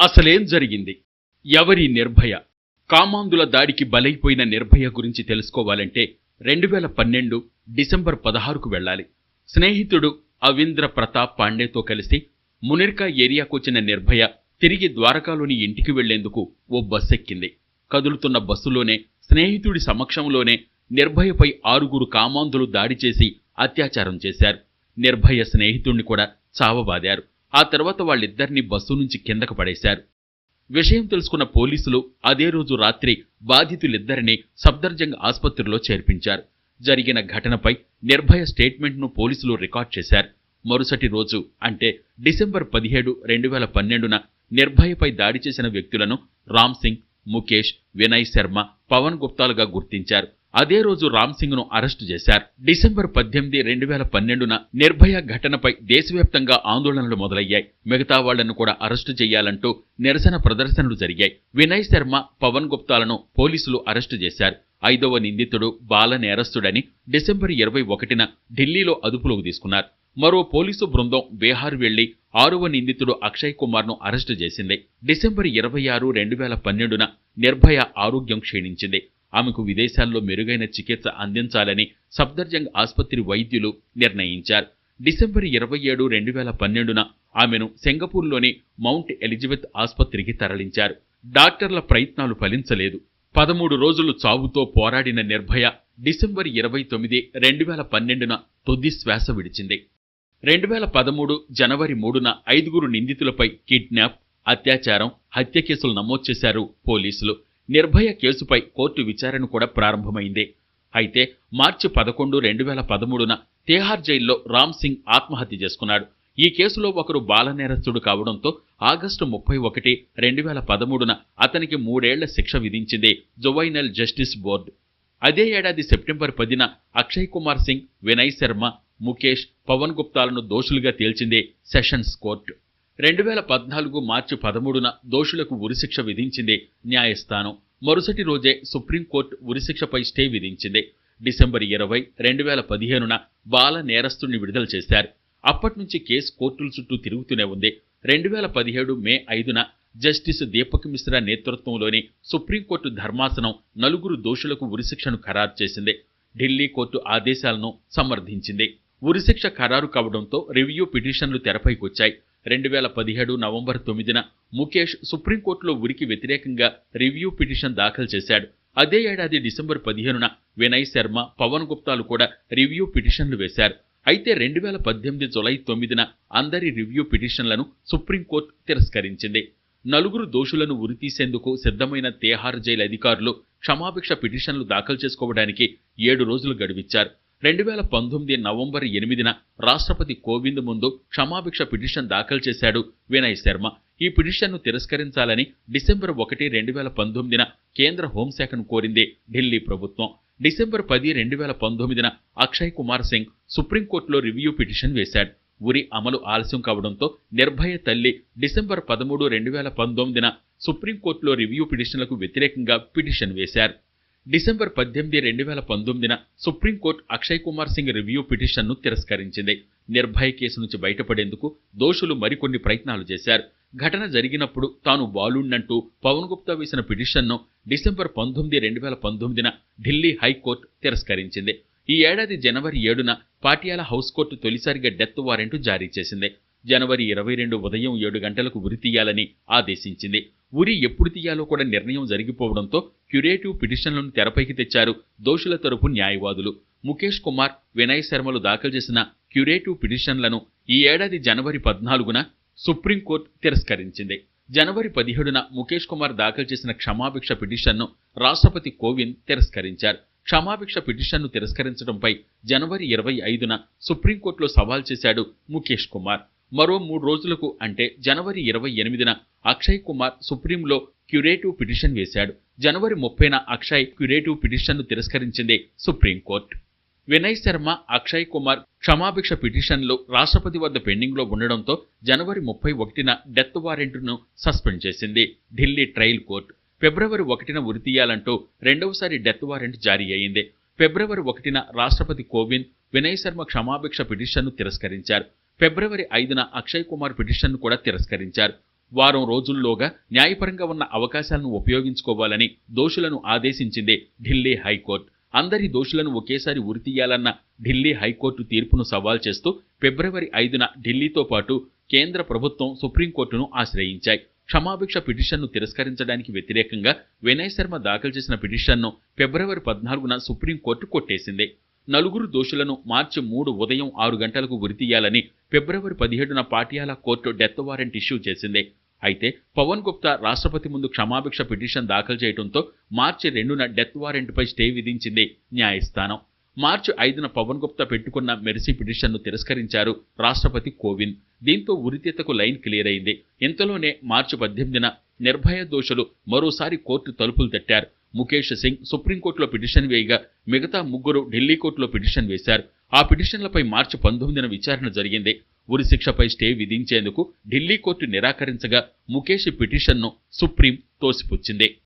అసలేం జరిగింది? ఎవరి నిర్భయ? కామాంధుల దాడికి బలైపోయిన నిర్భయ గురించి తెలుసుకోవాలంటే రెండు వేల పన్నెండు డిసెంబర్ పదహారుకు వెళ్ళాలి. స్నేహితుడు అవింద్ర ప్రతాప్ పాండేతో కలిసి మునిర్కా ఏరియాకు వచ్చిన నిర్భయ తిరిగి ద్వారకాలోని ఇంటికి వెళ్ళేందుకు ఓ బస్ ఎక్కింది కదులుతున్న బస్సులోనే స్నేహితుడి సమక్షంలోనే నిర్భయపై ఆరుగురు కామాంధులు దాడి చేసి అత్యాచారం చేశారు. నిర్భయ స్నేహితుణ్ణి కూడా చావబాదారు. ఆ తర్వాత వాళ్ళిద్దరినీ బస్సు నుంచి కిందకు పడేశారు. విషయం తెలుసుకున్న పోలీసులు అదే రోజు రాత్రి బాధితులిద్దరినీ సఫ్దర్జంగ్ ఆసుపత్రిలో చేర్పించారు. జరిగిన ఘటనపై నిర్భయ స్టేట్మెంట్ను పోలీసులు రికార్డ్ చేశారు. మరుసటి రోజు అంటే డిసెంబర్ పదిహేడు రెండు వేల పన్నెండున నిర్భయపై దాడి చేసిన వ్యక్తులను రామ్ సింగ్ ముఖేష్ వినయ్ శర్మ పవన్ గుప్తాలుగా గుర్తించారు. అదే రోజు రామ్ను అరెస్టు చేశారు. డిసెంబర్ పద్దెనిమిది రెండు వేల పన్నెండున నిర్భయ ఘటనపై దేశవ్యాప్తంగా ఆందోళనలు మొదలయ్యాయి. మిగతా వాళ్ళను కూడా అరెస్టు చేయాలంటూ నిరసన ప్రదర్శనలు జరిగాయి. వినయ్ శర్మ పవన్ గుప్తాలను పోలీసులు అరెస్టు చేశారు. ఐదవ నిందితుడు బాల నేరస్తుడని డిసెంబర్ ఇరవై ఒకటిన ఢిల్లీలో అదుపులోకి తీసుకున్నారు. మరో పోలీసు బృందం బీహార్ వెళ్ళి ఆరవ నిందితుడు అక్షయ్ కుమార్ను అరెస్టు చేసింది. డిసెంబర్ ఇరవై ఆరు రెండు వేల పన్నెండున నిర్భయ ఆరోగ్యం క్షీణించింది. ఆమెకు విదేశాల్లో మెరుగైన చికిత్స అందించాలని సఫ్దర్జంగ్ ఆసుపత్రి వైద్యులు నిర్ణయించారు. డిసెంబర్ ఇరవై ఏడు రెండు వేల పన్నెండున ఆమెను సింగపూర్లోని మౌంట్ ఎలిజబెత్ ఆసుపత్రికి తరలించారు. డాక్టర్ల ప్రయత్నాలు ఫలించలేదు. పదమూడు రోజులు చావుతో పోరాడిన నిర్భయ డిసెంబర్ ఇరవై తొమ్మిది రెండు వేల పన్నెండున తుది శ్వాస విడిచింది. రెండు వేల పదమూడు జనవరి మూడున ఐదుగురు నిందితులపై కిడ్నాప్ అత్యాచారం హత్య కేసులు నమోదు చేశారు పోలీసులు. నిర్భయ కేసుపై కోర్టు విచారణ కూడా ప్రారంభమైంది. అయితే మార్చి పదకొండు రెండు వేల పదమూడున తేహార్ జైల్లో రామ్ సింగ్ ఆత్మహత్య చేసుకున్నాడు. ఈ కేసులో ఒకరు బాలనేరస్తుడు కావడంతో ఆగస్టు ముప్పై ఒకటి రెండు వేల పదమూడున అతనికి మూడేళ్ళ శిక్ష విధించింది జువైనల్ జస్టిస్ బోర్డు. అదే ఏడాది సెప్టెంబర్ పదిన అక్షయ్ కుమార్ సింగ్ వినయ్ శర్మ ముఖేష్ పవన్ గుప్తాలను దోషులుగా తేల్చింది సెషన్స్ కోర్టు. రెండు వేల పద్నాలుగు మార్చి పదమూడున దోషులకు ఉరిశిక్ష విధించింది న్యాయస్థానం. మరుసటి రోజే సుప్రీంకోర్టు ఉరిశిక్షపై స్టే విధించింది. డిసెంబర్ ఇరవై రెండు వేల పదిహేనున బాల నేరస్తుడిని విడుదల చేశారు. అప్పట్నుంచి కేసు కోర్టుల చుట్టూ తిరుగుతూనే ఉంది. రెండు వేల పదిహేడు మే ఐదున జస్టిస్ దీపక్ మిశ్రా నేతృత్వంలోని సుప్రీంకోర్టు ధర్మాసనం నలుగురు దోషులకు ఉరిశిక్షను ఖరారు చేసింది. ఢిల్లీ కోర్టు ఆదేశాలను సమర్థించింది. ఉరిశిక్ష ఖరారు కావడంతో రివ్యూ పిటిషన్లు తెరపైకొచ్చాయి. రెండు వేల పదిహేడు నవంబర్ తొమ్మిదిన ముఖేష్ సుప్రీంకోర్టులో ఉరికి వ్యతిరేకంగా రివ్యూ పిటిషన్ దాఖలు చేశాడు. అదే ఏడాది డిసెంబర్ పదిహేనున వినయ్ శర్మ పవన్ గుప్తాలు కూడా రివ్యూ పిటిషన్లు వేశారు. అయితే రెండు వేల పద్దెనిమిది జులై తొమ్మిదిన అందరి రివ్యూ పిటిషన్లను సుప్రీంకోర్టు తిరస్కరించింది. నలుగురు దోషులను ఉరితీసేందుకు సిద్ధమైన తేహార్ జైలు అధికారులు క్షమాభిక్ష పిటిషన్లు దాఖలు చేసుకోవడానికి ఏడు రోజులు గడువిచ్చారు. రెండు వేల పంతొమ్మిది నవంబర్ ఎనిమిదిన రాష్ట్రపతి కోవింద్ ముందు క్షమాభిక్ష పిటిషన్ దాఖలు చేశాడు వినయ్ శర్మ. ఈ పిటిషన్ను తిరస్కరించాలని డిసెంబర్ ఒకటి రెండు వేల పంతొమ్మిదిన కేంద్ర హోంశాఖను కోరింది ఢిల్లీ ప్రభుత్వం. డిసెంబర్ పది రెండు వేల పంతొమ్మిదిన అక్షయ్ కుమార్ సింగ్ సుప్రీంకోర్టులో రివ్యూ పిటిషన్ వేశాడు. ఉరి అమలు ఆలస్యం కావడంతో నిర్భయ తల్లి డిసెంబర్ పదమూడు రెండు వేల పంతొమ్మిదిన సుప్రీంకోర్టులో రివ్యూ పిటిషన్లకు వ్యతిరేకంగా పిటిషన్ వేశారు. డిసెంబర్ పద్దెనిమిది రెండు వేల పంతొమ్మిదిన supreme court Akshay Kumar Singh review పిటిషన్ను తిరస్కరించింది. నిర్భయ కేసు నుంచి బయటపడేందుకు దోషులు మరికొన్ని ప్రయత్నాలు చేశారు. ఘటన జరిగినప్పుడు తాను బాలుండంటూ పవన్ గుప్తా వేసిన పిటిషన్ను డిసెంబర్ పంతొమ్మిది రెండు వేల పంతొమ్మిదిన ఢిల్లీ హైకోర్టు తిరస్కరించింది. ఈ ఏడాది జనవరి ఏడున పాటియాలా హౌస్ కోర్టు తొలిసారిగా డెత్ వారెంట్ జారీ చేసింది. జనవరి ఇరవై రెండు ఉదయం ఏడు గంటలకు ఉరి తీయాలని ఆదేశించింది. ఉరి ఎప్పుడు తీయాలో కూడా నిర్ణయం జరిగిపోవడంతో క్యురేటివ్ పిటిషన్లను తెరపైకి తెచ్చారు దోషుల తరపు న్యాయవాదులు. ముఖేష్ కుమార్ వినయ్ శర్మలు దాఖలు చేసిన క్యురేటివ్ పిటిషన్లను ఈ ఏడాది జనవరి పద్నాలుగున సుప్రీంకోర్టు తిరస్కరించింది. జనవరి పదిహేడున ముఖేష్ కుమార్ దాఖలు చేసిన క్షమాభిక్ష పిటిషన్ను రాష్ట్రపతి కోవింద్ తిరస్కరించారు. క్షమాభిక్ష పిటిషన్ను తిరస్కరించడంపై జనవరి ఇరవై ఐదున సుప్రీంకోర్టులో సవాల్ చేశాడు ముఖేష్ కుమార్. మరో మూడు రోజులకు అంటే జనవరి ఇరవై ఎనిమిదిన అక్షయ్ కుమార్ సుప్రీంలో క్యురేటివ్ పిటిషన్ వేశాడు. జనవరి ముప్పైన అక్షయ్ క్యురేటివ్ పిటిషన్ను తిరస్కరించింది సుప్రీంకోర్టు. వినయ్ శర్మ అక్షయ్ కుమార్ క్షమాభిక్ష పిటిషన్లు రాష్ట్రపతి వద్ద పెండింగ్లో ఉండడంతో జనవరి ముప్పై ఒకటిన డెత్ వారెంట్ను సస్పెండ్ చేసింది ఢిల్లీ ట్రయల్ కోర్టు. ఫిబ్రవరి ఒకటిన ఉరితీయాలంటూ రెండవసారి డెత్ వారెంట్ జారీ అయింది ఫిబ్రవరి ఒకటిన రాష్ట్రపతి కోవింద్ వినయ్ శర్మ క్షమాభిక్ష పిటిషన్ను తిరస్కరించారు. ఫిబ్రవరి ఐదున అక్షయ్ కుమార్ పిటిషన్ను కూడా తిరస్కరించారు. వారం రోజుల్లోగా న్యాయపరంగా ఉన్న అవకాశాలను ఉపయోగించుకోవాలని దోషులను ఆదేశించింది ఢిల్లీ హైకోర్టు. అందరి దోషులను ఒకేసారి ఉరితీయాలన్న ఢిల్లీ హైకోర్టు తీర్పును సవాల్ చేస్తూ ఫిబ్రవరి ఐదున ఢిల్లీతో పాటు కేంద్ర ప్రభుత్వం సుప్రీంకోర్టును ఆశ్రయించాయి. క్షమాభిక్ష పిటిషన్ను తిరస్కరించడానికి వ్యతిరేకంగా వినయ్ శర్మ దాఖలు చేసిన పిటిషన్ను ఫిబ్రవరి పద్నాలుగున సుప్రీంకోర్టు కొట్టేసింది. నలుగురు దోషులను మార్చి మూడు ఉదయం ఆరు గంటలకు ఉరితీయాలని ఫిబ్రవరి పదిహేడున Patiala court death warrant issue చేసింది. అయితే పవన్ గుప్తా రాష్ట్రపతి ముందు క్షమాభిక్ష పిటిషన్ దాఖలు చేయడంతో మార్చి రెండున డెత్ వారెంట్పై స్టే విధించింది న్యాయస్థానం. మార్చి ఐదున పవన్ గుప్తా పెట్టుకున్న మెర్సీ పిటిషన్ను తిరస్కరించారు రాష్ట్రపతి కోవింద్. దీంతో ఉరితీతకు లైన్ క్లియర్ అయింది. ఇంతలోనే మార్చి పద్దెనిమిదిన నిర్భయ దోషులు మరోసారి కోర్టు తలుపులు తట్టారు. ముఖేష్ సింగ్ సుప్రీంకోర్టులో పిటిషన్ వేయగా మిగతా ముగ్గురు ఢిల్లీ కోర్టులో పిటిషన్ వేశారు. ఆ పిటిషన్లపై మార్చి పంతొమ్మిదిన విచారణ జరిగింది. ఉరిశిక్షపై స్టే విధించేందుకు ఢిల్లీ కోర్టు నిరాకరించగా ముఖేష్ పిటిషన్ను సుప్రీం తోసిపుచ్చింది.